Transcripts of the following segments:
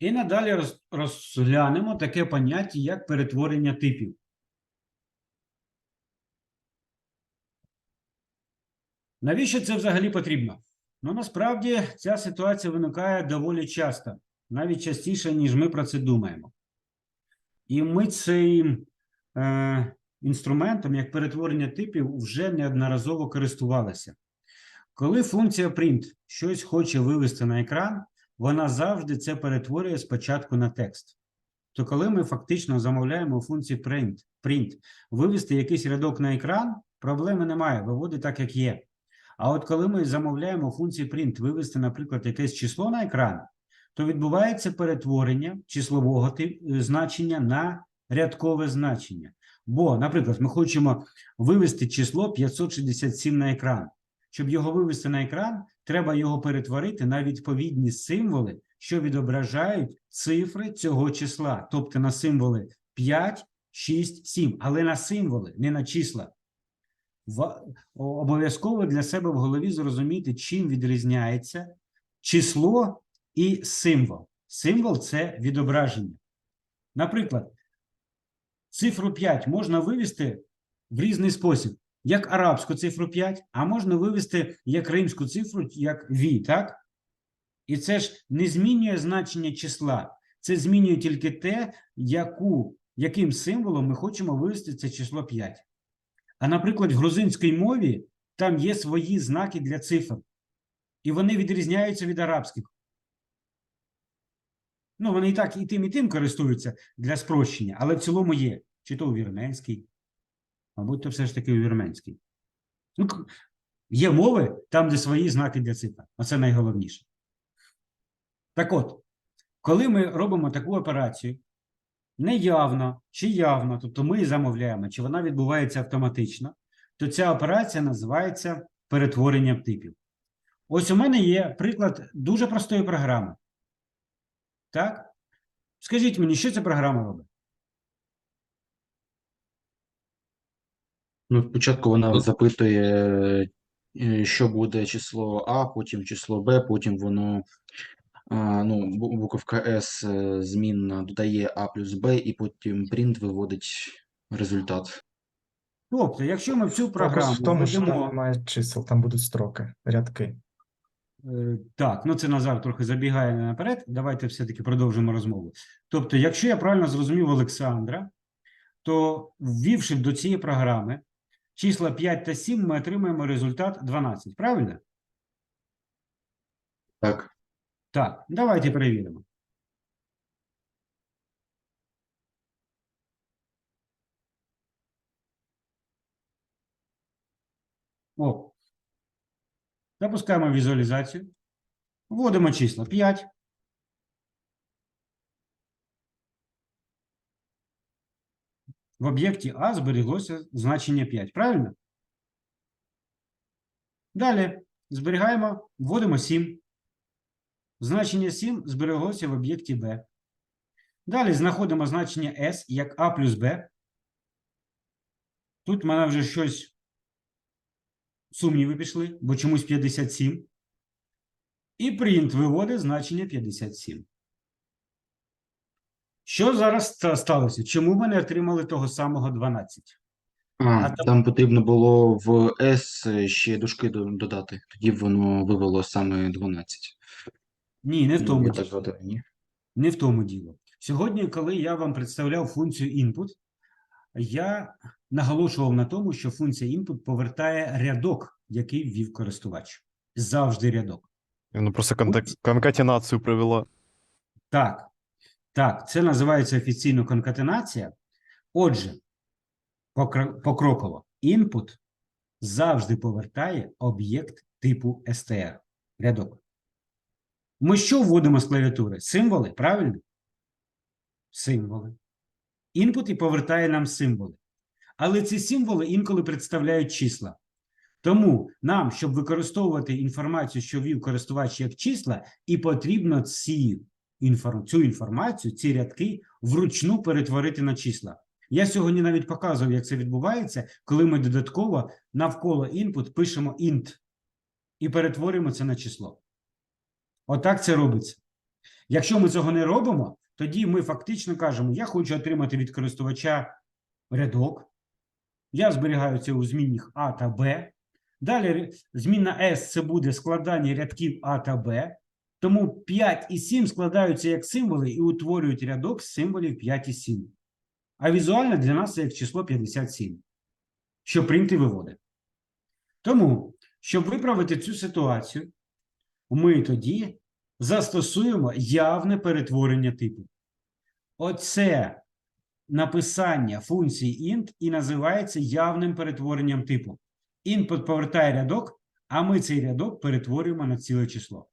І надалі розглянемо таке поняття, як перетворення типів. Навіщо це взагалі потрібно? Ну, насправді ця ситуація виникає доволі часто, навіть частіше, ніж ми про це думаємо. І ми цим е, інструментом, як перетворення типів, вже неодноразово користувалися. Коли функція print щось хоче вивести на екран, вона завжди це перетворює спочатку на текст. То коли ми фактично замовляємо у функції print, print вивести якийсь рядок на екран, проблеми немає, виводить так, як є. А от коли ми замовляємо у функції print вивести, наприклад, якесь число на екран, то відбувається перетворення числового е, значення на рядкове значення. Бо, наприклад, ми хочемо вивести число 567 на екран. Щоб його вивести на екран, треба його перетворити на відповідні символи, що відображають цифри цього числа, тобто на символи 5, 6, 7, але на символи, не на числа. Обов'язково для себе в голові зрозуміти, чим відрізняється число і символ. Символ це відображення. Наприклад, цифру 5 можна вивести в різний спосіб, як арабську цифру 5, а можна вивести як римську цифру, як ві, так? І це ж не змінює значення числа, це змінює тільки те, яку, яким символом ми хочемо вивести це число 5. А, наприклад, в грузинській мові там є свої знаки для цифр, і вони відрізняються від арабських. Ну, вони і так і тим, і тим користуються для спрощення, але в цілому є. Чи то у вірменській, мабуть, то все ж таки у вірменській. Ну, є мови там, де свої знаки для цифр. Оце найголовніше. Так от, коли ми робимо таку операцію, неявно чи явно, тобто ми замовляємо, чи вона відбувається автоматично, то ця операція називається перетворенням типів. Ось у мене є приклад дуже простої програми. Так? Скажіть мені, що ця програма робить? Ну, спочатку вона запитує, е, що буде число А, потім число Б, потім воно, а, ну, буковка С е, змінна додає А плюс Б, і потім print виводить результат. Тобто, якщо ми в цю програму в тому, що там немає чисел, там будуть строки, рядки. Е, Так, ну це Назар трохи забігає наперед. Давайте все-таки продовжимо розмову. Тобто, якщо я правильно зрозумів Олександра, то ввівши до цієї програми числа 5 та 7, ми отримаємо результат 12. Правильно? Так, Так, давайте перевіримо. О. Запускаємо візуалізацію. Вводимо числа 5. В об'єкті А зберіглося значення 5. Правильно? Далі зберігаємо, вводимо 7. Значення 7 збереглося в об'єкті Б. Далі знаходимо значення S як А плюс Б. Тут в мене вже щось сумніви пішли, бо чомусь 57. І print виводить значення 57. Що зараз сталося? Чому ми не отримали того самого 12? а, А там- там потрібно було в S ще дужки додати, тоді б воно вивело саме 12. Ні, не в Ну, тому. я діло. так ні? Не в тому діло. Сьогодні, коли я вам представляв функцію input, я наголошував на тому, що функція input повертає рядок, який ввів користувач. Завжди рядок. Ну, просто контекст, конкатенацію привела. Так, так, це називається офіційно конкатенація. Отже, покроково, input завжди повертає об'єкт типу str, рядок. Ми що вводимо з клавіатури? Символи, правильно? Символи. Інпут і повертає нам символи. Але ці символи інколи представляють числа. Тому нам, щоб використовувати інформацію, що ввів користувач як числа, і потрібно ці інформ... цю інформацію, ці рядки вручну перетворити на числа. Я сьогодні навіть показував, як це відбувається, коли ми додатково навколо input пишемо int і перетворюємо це на число. Отак це робиться. Якщо ми цього не робимо, тоді ми фактично кажемо: я хочу отримати від користувача рядок. Я зберігаю це у змінних А та Б. Далі змінна S це буде складання рядків А та Б. Тому 5 і 7 складаються як символи і утворюють рядок з символів 5 і 7. А візуально для нас це як число 57, що принт і виводить. Тому, щоб виправити цю ситуацію, ми тоді застосуємо явне перетворення типу. Оце написання функції int і називається явним перетворенням типу. Input повертає рядок, а ми цей рядок перетворюємо на ціле число.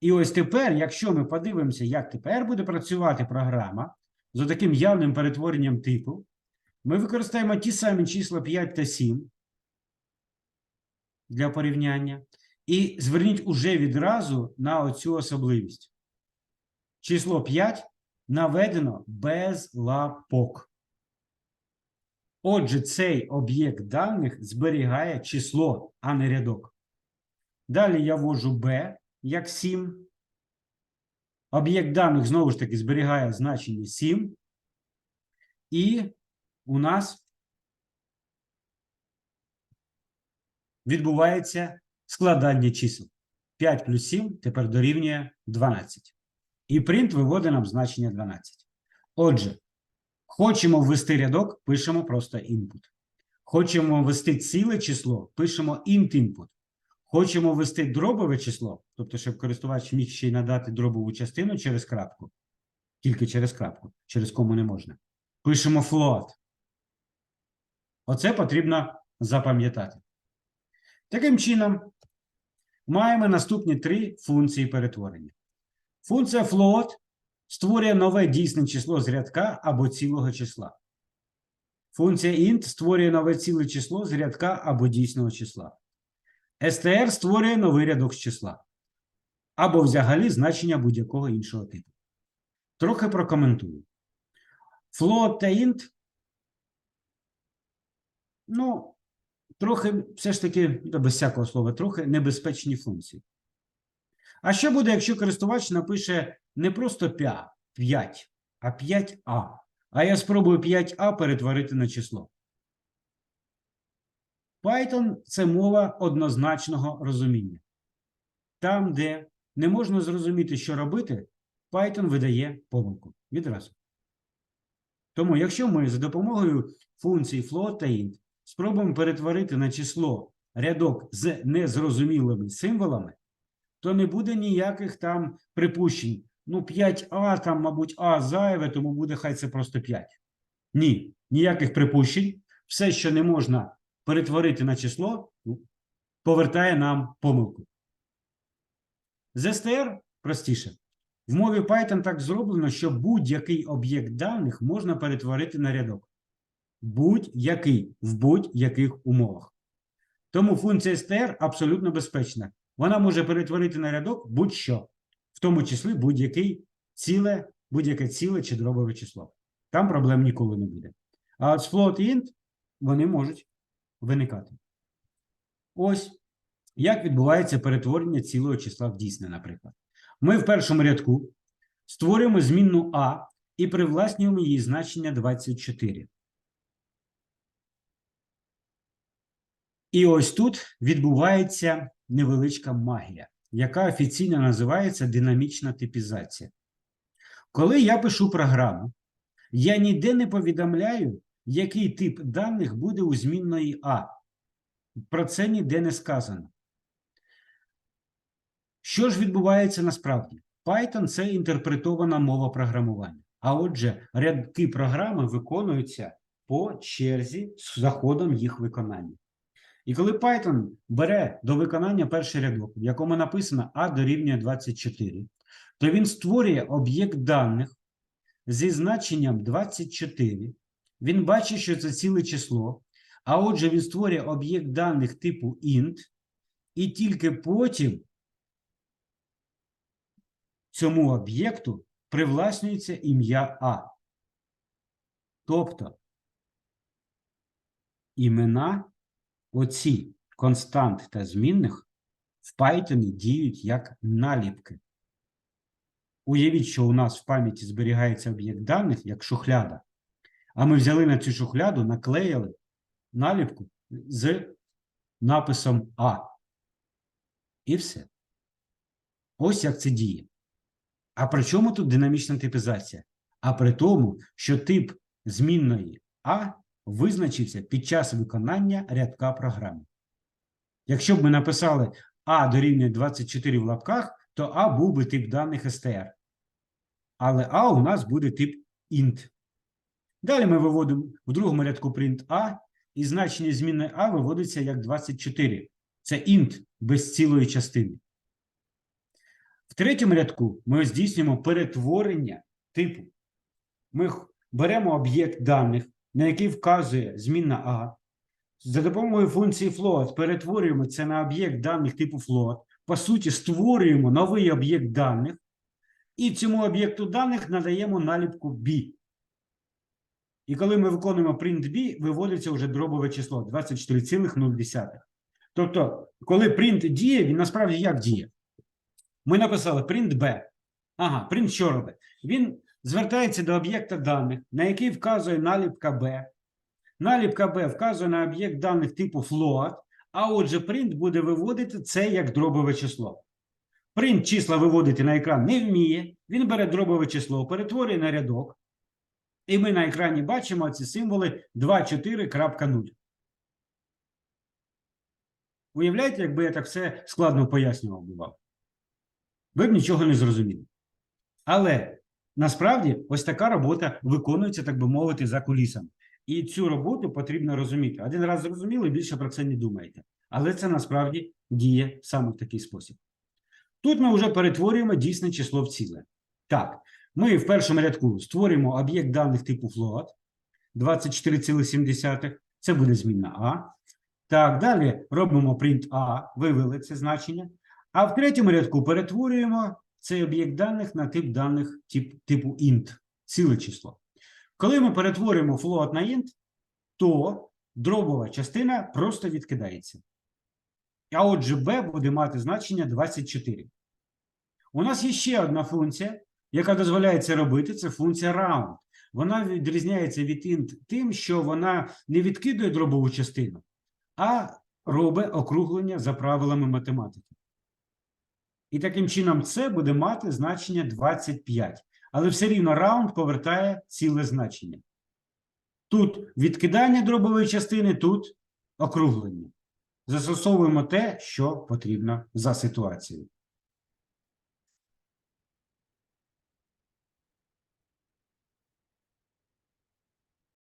І ось тепер, якщо ми подивимося, як тепер буде працювати програма з таким явним перетворенням типу, ми використаємо ті самі числа 5 та 7 для порівняння. І зверніть уже відразу на оцю особливість. Число 5 наведено без лапок. Отже, цей об'єкт даних зберігає число, а не рядок. Далі я ввожу b як 7. Об'єкт даних знову ж таки зберігає значення 7. І у нас відбувається складання чисел. 5 плюс 7 тепер дорівнює 12. І print виводить нам значення 12. Отже, хочемо ввести рядок, пишемо просто input. Хочемо ввести ціле число, пишемо int input. Хочемо ввести дробове число, тобто, щоб користувач міг ще й надати дробову частину через крапку, тільки через крапку, через кому не можна. Пишемо float. Оце потрібно запам'ятати. Таким чином, маємо наступні три функції перетворення. Функція float створює нове дійсне число з рядка або цілого числа. Функція int створює нове ціле число з рядка або дійсного числа. Str створює новий рядок з числа. Або взагалі значення будь-якого іншого типу. Трохи прокоментую. Float та int. Ну, трохи, все ж таки, без всякого слова, трохи небезпечні функції. А що буде, якщо користувач напише не просто 5, а 5а, а я спробую 5а перетворити на число? Python – це мова однозначного розуміння. Там, де не можна зрозуміти, що робити, Python видає помилку відразу. Тому, якщо ми за допомогою функцій float та int спробуємо перетворити на число рядок з незрозумілими символами, то не буде ніяких там припущень. Ну, 5а, там, мабуть, А зайве, тому буде хай це просто 5. Ні, ніяких припущень. Все, що не можна перетворити на число, повертає нам помилку. З STR простіше. В мові Python так зроблено, що будь-який об'єкт даних можна перетворити на рядок. Будь-який в будь-яких умовах. Тому функція str абсолютно безпечна. Вона може перетворити на рядок будь-що, в тому числі будь-який ціле, будь-яке ціле чи дробове число. Там проблем ніколи не буде. А от float int вони можуть виникати. Ось як відбувається перетворення цілого числа в дійсне, наприклад. Ми в першому рядку створюємо змінну А і привласнюємо її значення 24. І ось тут відбувається невеличка магія, яка офіційно називається динамічна типізація. Коли я пишу програму, я ніде не повідомляю, який тип даних буде у змінної А. Про це ніде не сказано. Що ж відбувається насправді? Python це інтерпретована мова програмування. А отже, рядки програми виконуються по черзі з заходом їх виконання. І коли Python бере до виконання перший рядок, в якому написано А дорівнює 24, то він створює об'єкт даних зі значенням 24. Він бачить, що це ціле число. А отже, він створює об'єкт даних типу int, і тільки потім цьому об'єкту привласнюється ім'я А. Тобто імена оці констант та змінних в Python діють як наліпки. Уявіть, що у нас в пам'яті зберігається об'єкт даних як шухляда, а ми взяли на цю шухляду, наклеїли наліпку з написом А. І все. Ось як це діє. А при чому тут динамічна типізація? А при тому, що тип змінної А визначився під час виконання рядка програми. Якщо б ми написали А дорівнює 24 в лапках, то А був би тип даних str. Але А у нас буде тип int. Далі ми виводимо в другому рядку print A, і значення змінної А виводиться як 24. Це int без цілої частини. В третьому рядку ми здійснюємо перетворення типу. Ми беремо об'єкт даних, на який вказує змінна А. За допомогою функції float перетворюємо це на об'єкт даних типу float. По суті, створюємо новий об'єкт даних, і цьому об'єкту даних надаємо наліпку B. І коли ми виконуємо print B, виводиться вже дробове число 24,0. Тобто, коли print діє, він насправді як діє? Ми написали print B. Ага, print що робить? Він звертається до об'єкта даних, на який вказує наліпка B. Наліпка B вказує на об'єкт даних типу float, а отже, print буде виводити це як дробове число. Print числа виводити на екран не вміє, він бере дробове число, перетворює на рядок, і ми на екрані бачимо ці символи 24.0. Уявляєте, якби я так все складно пояснював бував? Ви б нічого не зрозуміли. Але насправді ось така робота виконується, так би мовити, за кулісами. І цю роботу потрібно розуміти. Один раз зрозуміли, більше про це не думаєте. Але це насправді діє саме в такий спосіб. Тут ми вже перетворюємо дійсне число в ціле. Так, ми в першому рядку створюємо об'єкт даних типу float 24,7. Це буде змінна А. Так, далі робимо print A, вивели це значення. А в третьому рядку перетворюємо цей об'єкт даних на тип даних тип, типу int, ціле число. Коли ми перетворюємо float на int, то дробова частина просто відкидається. А отже, b буде мати значення 24. У нас є ще одна функція, яка дозволяє це робити, це функція round. Вона відрізняється від int тим, що вона не відкидує дробову частину, а робить округлення за правилами математики. І таким чином це буде мати значення 25. Але все рівно раунд повертає ціле значення. Тут відкидання дробової частини, тут округлення. Застосовуємо те, що потрібно за ситуацією.